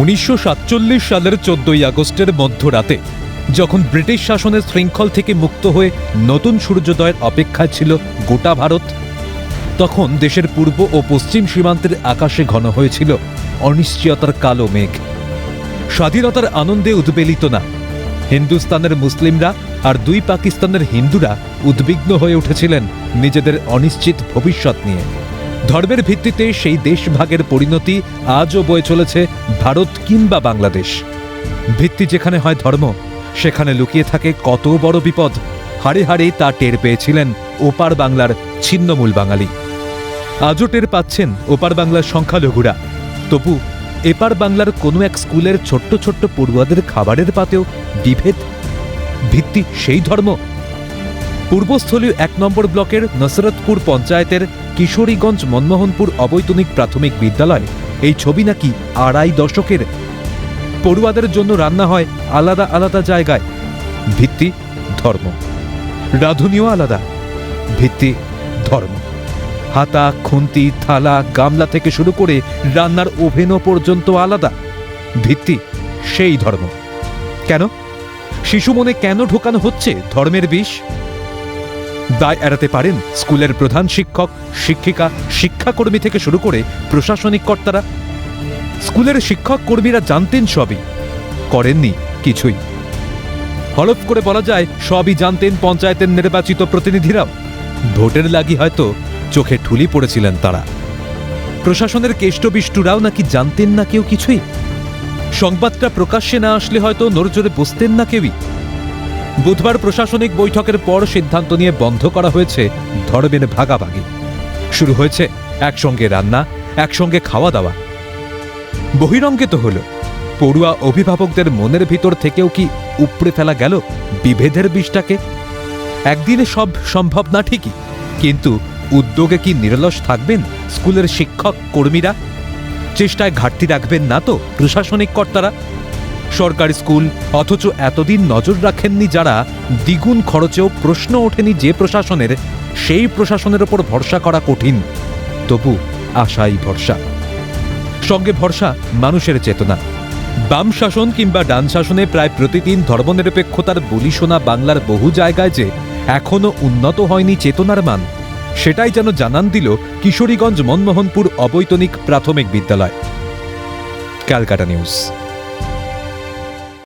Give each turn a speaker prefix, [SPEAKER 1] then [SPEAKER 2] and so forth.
[SPEAKER 1] উনিশশো সাতচল্লিশ সালের চোদ্দই আগস্টের মধ্যরাতে, যখন ব্রিটিশ শাসনের শৃঙ্খল থেকে মুক্ত হয়ে নতুন সূর্যোদয়ের অপেক্ষায় ছিল গোটা ভারত, তখন দেশের পূর্ব ও পশ্চিম সীমান্তের আকাশে ঘন হয়েছিল অনিশ্চয়তার কালো মেঘ। স্বাধীনতার আনন্দে উদ্বেলিত না, হিন্দুস্তানের মুসলিমরা আর দুই পাকিস্তানের হিন্দুরা উদ্বিগ্ন হয়ে উঠেছিলেন নিজেদের অনিশ্চিত ভবিষ্যৎ নিয়ে। ধর্মের ভিত্তিতে সেই দেশভাগের পরিণতি আজও বয়ে চলেছে ভারত কিংবা বাংলাদেশ। ভিত্তি যেখানে হয় ধর্ম, সেখানে লুকিয়ে থাকে কত বড় বিপদ। হাড়ে হাড়ে তা টের পেয়েছিলেন ওপার বাংলার ছিন্নমূল বাঙালি। আজও টের পাচ্ছেন ওপার বাংলার সংখ্যালঘুরা। তবু এপার বাংলার কোনো এক স্কুলের ছোট্ট ছোট্ট পড়ুয়াদের খাবারের পাতেও বিভেদ। ভিত্তি সেই ধর্ম পূর্বস্থলীয় এক নম্বর ব্লকের নসরতপুর পঞ্চায়েতের কিশোরীগঞ্জ মনমোহনপুর অবৈতনিক প্রাথমিক বিদ্যালয়। এই ছবি নাকি আড়াই দশকের। পড়ুয়াদের জন্য রান্না হয় আলাদা আলাদা জায়গায়। ভিত্তি ধর্ম। রাঁধুনিও আলাদা। ভিত্তি ধর্ম। হাতা, খুন্তি, থালা, গামলা থেকে শুরু করে রান্নার ওভেনও পর্যন্ত আলাদা। ভিত্তি সেই ধর্ম। কেন? শিশু মনে কেন ঢোকানো হচ্ছে ধর্মের বিষ? দায় এড়াতে পারেন স্কুলের প্রধান শিক্ষক, শিক্ষিকা, শিক্ষাকর্মী থেকে শুরু করে প্রশাসনিক কর্তারা। স্কুলের শিক্ষক কর্মীরা জানতেন সবই, করেননি কিছুই। হলফ করে বলা যায়, সবই জানতেন পঞ্চায়েতের নির্বাচিত প্রতিনিধিরাও। ভোটের লাগি হয়তো চোখে ঠুলি পড়েছিলেন তারা। প্রশাসনের কেষ্টবিষ্টুরাও নাকি জানতেন না কেউ কিছুই। সংবাদটা প্রকাশ্যে না আসলে হয়তো নড়জোড়ে বসতেন না কেউই। বুধবার প্রশাসনিক বৈঠকের পর সিদ্ধান্ত নিয়ে বন্ধ করা হয়েছে ধর্মের ভাগাভাগি। শুরু হয়েছে একসঙ্গে রান্না, একসঙ্গে খাওয়া দাওয়া। বহিরঙ্গে তো হলো, পড়ুয়া অভিভাবকদের মনের ভিতর থেকেও কি উপড়ে ফেলা গেল বিভেদের বিষটাকে? একদিনে সব সম্ভব না ঠিকই, কিন্তু উদ্যোগে কি নিরলস থাকবেন স্কুলের শিক্ষক, কর্মীরা? চেষ্টায় ঘাটতি রাখবেন না তো প্রশাসনিক কর্তারা? সরকারি স্কুল, অথচ এতদিন নজর রাখেননি যারা, দ্বিগুণ খরচেও প্রশ্ন ওঠেনি যে প্রশাসনের, সেই প্রশাসনের ওপর ভরসা করা কঠিন। তবু আশাই ভরসা। সঙ্গে ভরসা মানুষের চেতনা। বাম শাসন কিংবা ডান শাসনে প্রায় প্রতিদিন ধর্মনিরপেক্ষতার বলি শোনা বাংলার বহু জায়গায় যে এখনও উন্নত হয়নি চেতনার মান, সেটাই যেন জানান দিল কিশোরীগঞ্জ মনমোহনপুর অবৈতনিক প্রাথমিক বিদ্যালয়। ক্যালকাটা নিউজ।